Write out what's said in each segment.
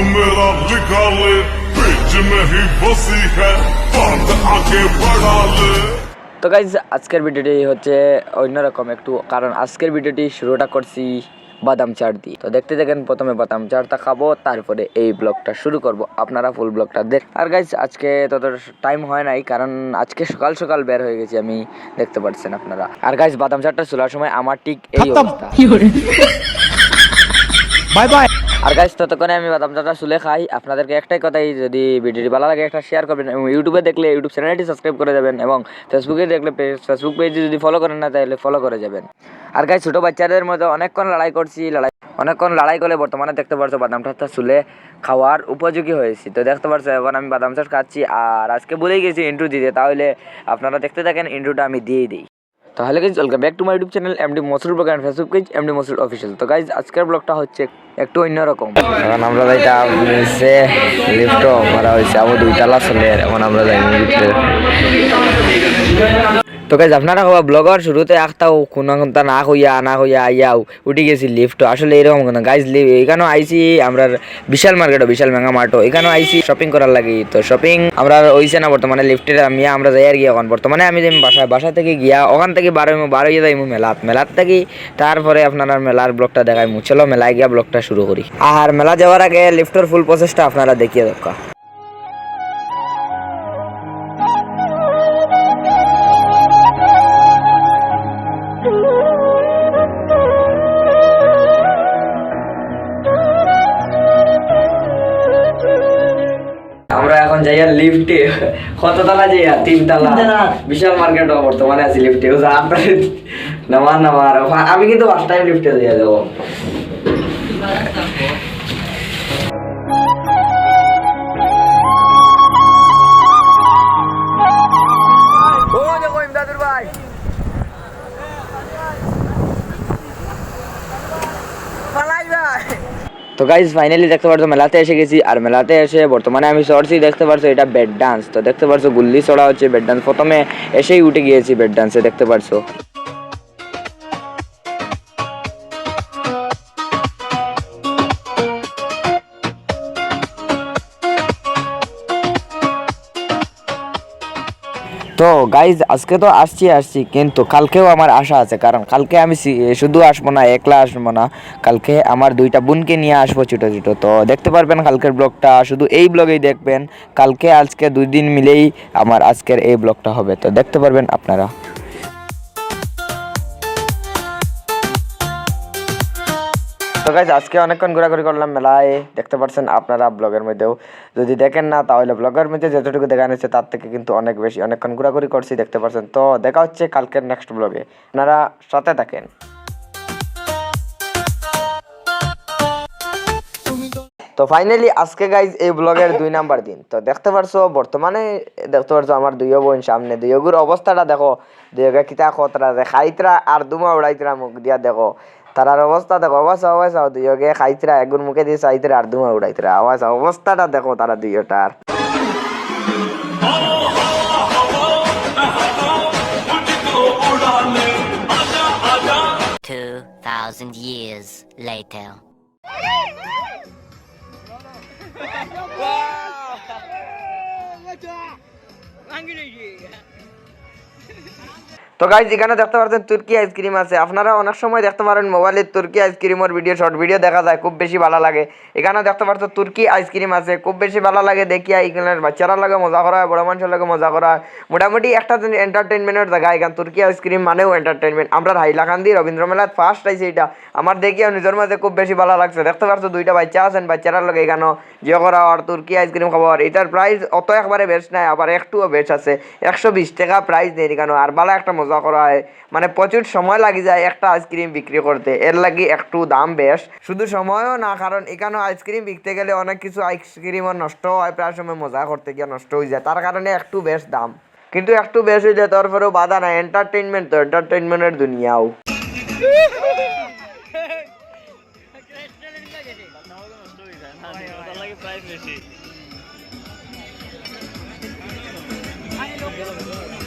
मेरा लिखा ले बीच में ही फंसी है बात आगे बढ़ा ले তো গাইজ আজকের ভিডিওটি হচ্ছে অন্যরকম একটু কারণ আজকের ভিডিওটি শুরুটা করছি বাদাম চার দিয়ে তো দেখতে দেখেন প্রথমে বাদাম চারটা খাবো তারপরে এই ব্লগটা শুরু করব আপনারা ফুল ব্লগটা দেখ আর গাইজ আজকে তত টাইম হয় নাই কারণ আজকে সকাল সকাল বের হয়ে গেছি আমি দেখতে পাচ্ছেন আপনারা আর গাইজ বাদাম চারটা চলার সময় আমার ঠিক এই অবস্থা বাই বাই আর গাইজ ততক্ষণে আমি বাদাম চাটা শুলে খাই। আপনাদেরকে একটাই কথাই, যদি ভিডিওটি ভালো লাগে, একটা শেয়ার করবেন এবং ইউটিউবে দেখলে ইউটিউব চ্যানেলটি সাবস্ক্রাইব করে যাবেন এবং ফেসবুকে দেখলে ফেসবুক পেজ যদি ফলো করেন না, তাহলে ফলো করে যাবেন। আর গাইজ ছোটো বাচ্চাদের মধ্যে অনেকক্ষণ লড়াই করছি, লড়াই অনেকক্ষণ লড়াই করে বর্তমানে দেখতে পারছ বাদাম চাটা শুলে খাওয়ার উপযোগী হয়েছি। তো দেখতে পারছ, এখন আমি বাদাম চাট খাচ্ছি। আর আজকে বলেই গেছি ইন্ট্রো দিতে, তাহলে আপনারা দেখতে থাকেন ইন্ট্রোটা আমি দিয়েই দিই। তাহলে guys welcome back to my YouTube channel MD Masur blog and Facebook page MD Masur official তো গাইজ আজকের ব্লগটা হচ্ছে একটু অন্যরকম এখন আমরা যাই সে লিফট করা হয়েছে আমার দুইতলা চলে, এখন আমরা যাই তো গাইজ আপনারা হওয়া ব্লগার শুরুতে একটাও কোনো কোনটা না হইয়া না হইয়া আইয়াও, উঠে গেছি লিফট আসলে এরকম কোনো? গাইজ এখানেও আইসি আমরা বিশাল মার্কেটও বিশাল মেঙ্গা মার্টও এখানেও আইসি শপিং করার লাগি। তো শপিং আমরা হইছে না বর্তমানে লিফটের আমি আমরা যাই আর কি এখন। বর্তমানে আমি যাই বাসা বাসা থেকে গিয়া ওখান থেকে বারো বারো ইয়ে যাই মেলাত। মেলাত থেকে তারপরে আপনারা মেলার ব্লগটা দেখাই চলো মেলায় গিয়া ব্লগটা শুরু করি। আর মেলা যাওয়ার আগে লিফটের ফুল প্রসেসটা আপনারা দেখিয়ে দরকার যাইয়া লিফটে কততলা যাইয়া? তিনতলা। বিশাল মার্কেট বর্তমানে আছি লিফটে। ও আপনার নামার নামার। আমি কিন্তু ফার্স্ট টাইম লিফটে যাইয়া যাব। ভাই পালাই ভাই তো গাইজ ফাইনালি দেখতে পারছ, মেলাতে এসে গেছি। আর মেলাতে এসে বর্তমানে আমি শর্টসই দেখতে পারছ, এটা বেড ডান্স তো দেখতে পারছ, গুল্লি ছড়া হচ্ছে বেড ডান্স প্রথমে এসেই উঠে গিয়েছি বেড ডান্সে দেখতে পারছ। তো গাইজ আজকে তো আসছি আসছি, কিন্তু কালকেও আমার আশা আছে, কারণ কালকে আমি শুধু আসব না, একলা আসব না। কালকে আমার দুইটা বোনকে নিয়ে আসব ছোটো ছোটো। তো দেখতে পারবেন কালকের ব্লগটা, শুধু এই ব্লগেই দেখবেন। কালকে, আজকে দুই দিন মিলেই আমার আজকের এই ব্লগটা হবে। তো দেখতে পারবেন আপনারা। তো গাইজ আজকে অনেকক্ষণ ঘোরাঘুরি করলাম মেলায়। দেখতে পাচ্ছেন আপনারা ব্লগের মধ্যেও। যদি দেখেন না, তাহলে ব্লগের মধ্যে যতটুকু দেখানো হচ্ছে তার থেকে কিন্তু অনেক বেশি অনেকক্ষণ ঘোরাঘুরি করছি, দেখতে পাচ্ছেন তো দেখা হচ্ছে কালকের নেক্সট ব্লগে আপনারা সাথে থাকেন। তো ফাইনালি আজকে গাইজ এই ব্লগের দুই নাম্বার দিন। তো দেখতে পারছ, বর্তমানে দেখতে পারছ আমার দুইও বোন সামনে। দুইগুর অবস্থাটা দেখো। দুইগা কিতা খতরা যে খাইতরা আর দুমা উড়াইতরা মুখ দিয়া দেখো। তারার অবস্থা দেখো অবস্থা অবস্থা দুইগে খাইতরা এগুর মুখে দিয়ে চাইতরা আর দুমা উড়াইতরা আওয়াজ অবস্থাটা দেখো তারা দুইটার Two thousand years later. তো গাইজ এখানে দেখতে পাচ্ছেন তুর্কি আইসক্রিম আছে। আপনারা অনেক সময় দেখতে পারেন মোবাইলে তুর্কি আইসক্রিমের ভিডিও শর্ট ভিডিও দেখা যায়, খুব বেশি ভালো লাগে। এখানে দেখতে পাচ্ছ তুর্কি আইসক্রিম আছে, খুব বেশি ভালো লাগে দেখিয়া। এখানে বাচ্চারা লাগে মজা করা হয় বড় মানুষের লাগে মজা করা হয় মোটামুটি একটা এন্টারটেনমেন্টের জায়গা, এখানে তুর্কি আইসক্রিম মানেও এন্টারটেনমেন্ট আমরা হাইলাকান্দি রবীন্দ্র মেলাত ফার্স্ট আইছে এটা। আমার দেখিয়া নিজের মাঝে খুব বেশি ভালো লাগছে। দেখতে পাচ্ছ দুইটা বাচ্চা আছেন বাচ্চারা লাগে এখানে জিও করা আর তুর্কি আইসক্রিম খাবার। এটার প্রাইস অত একবারে বেশ নাই, আবার একটুও বেশ আছে। একশো বিশ টাকা প্রাইস নেই এখানে আর ভালো একটা মজা করা হয়। মানে প্রচুর সময় লাগে যায় একটা আইসক্রিম বিক্রি করতে। এর লাগি একটু দাম বেশ। শুধু সময়ও না কারণ এখানে আইসক্রিম বিকতে গেলে অনেক কিছু আইসক্রিমও নষ্ট হয় প্রায় সময় মজা করতে গিয়ে নষ্ট হয়ে যায়। তার কারণে একটু বেশ দাম। কিন্তু একটু বেশ হয়ে যায় তারপরেও বাধা নাই। এন্টারটেনমেন্ট তো এন্টারটেনমেন্টের দুনিয়াও।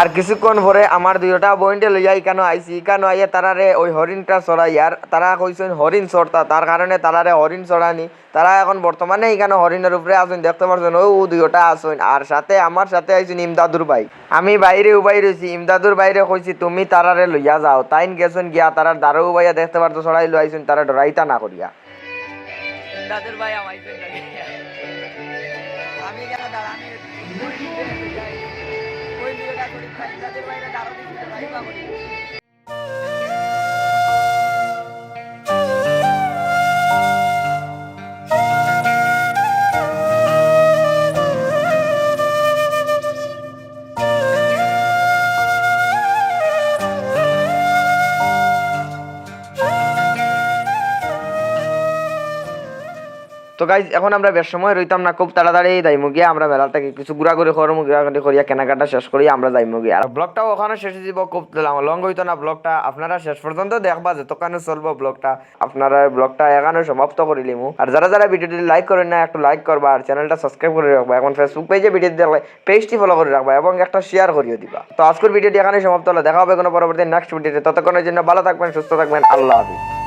আর কিছুক্ষণ পরে আমার দুইটা বইনটে লইয়া ইকানো আইসি ইকানো আইয়া তারারে ওই হরিণটা চড়াই আর তারা কইছেন হরিণ চড়তা তার কারণে তারারে হরিণ চড়ানি তারা এখন বর্তমানে এখানে হরিণের উপরে আছেন, দেখতে পারছেন ও দুইটা আছেন। আর সাথে আমার সাথে আইছেন ইমদাদুর ভাই আমি বাইরে উবাই রয়েছি ইমদাদুর বাইরে কইছি তুমি তারারে লইয়া যাও। তাইন গেছেন গিয়া তারার দারু উবাইয়া দেখতে পারতো চড়াই লইছেন তারা ডরাইতা না করিয়া ইমদাদুর ভাই আমি ভিডিওটা করি ইমদাদুর ভাইরে দারু তো গাইজ এখন আমরা বেশ সময় রইতাম না, খুব তাড়াতাড়ি যাইমু। গিয়া আমরা মেলা থেকে কিছু ঘোরাঘুরি করমু, ঘোরাঘুরি করিয়া কেনাকাটা শেষ করি, আমরা যাইমু গিয়ে। আর ব্লগটাও ওখানে শেষ যাব খুব লং হইতো না ব্লগটা আপনারা শেষ পর্যন্ত দেখবা যে যতক্ষণ চলবো ব্লগটা আপনারা ব্লগটা এখানে সমাপ্ত করে লিমু আর যারা যারা ভিডিওটি লাইক করেন না একটু লাইক করবা। আর চ্যানেলটা সাবস্ক্রাইব করে রাখবা। এখন ফেসবুক পেজে ভিডিও দেখলে পেজটি ফলো করে রাখবা এবং একটা শেয়ার করিয়ে দিবা। তো আজকের ভিডিওটি এখানে সমাপ্ত হলো। দেখা হবে কোনো পরবর্তী নেক্সট ভিডিওতে ততক্ষণের জন্য ভালো থাকবেন, সুস্থ থাকবেন। আল্লাহ হাফিজ।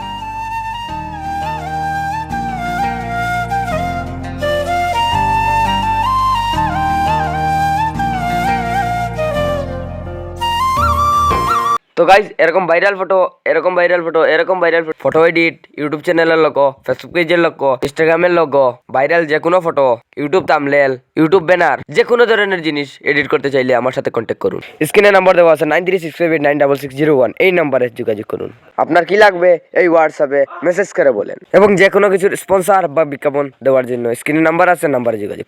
তো গাইজ এরকম ভাইরাল ফটো এরকম ভাইরাল ফটো এরকম ভাইরাল ফটো এডিট ইউটিউব চ্যানেলের লোক ফেসবুক পেজের লোক ইনস্টাগ্রামের লোক ভাইরাল যে কোনো photo YouTube thumbnail YouTube banner যে কোনো ধরনের জিনিস এডিট করতে চাইলে আমার সাথে কন্ট্যাক্ট করুন। স্ক্রিনে নাম্বার দেওয়া আছে nine three six five nine double six zero one, এই নাম্বারে যোগাযোগ করুন। আপনার কি লাগবে এই হোয়াটসঅ্যাপে মেসেজ করে বলেন। এবং যে কোনো কিছুর স্পন্সার বা বিজ্ঞাপন দেওয়ার জন্য স্ক্রিনে নাম্বার আছে নাম্বারে যোগাযোগ।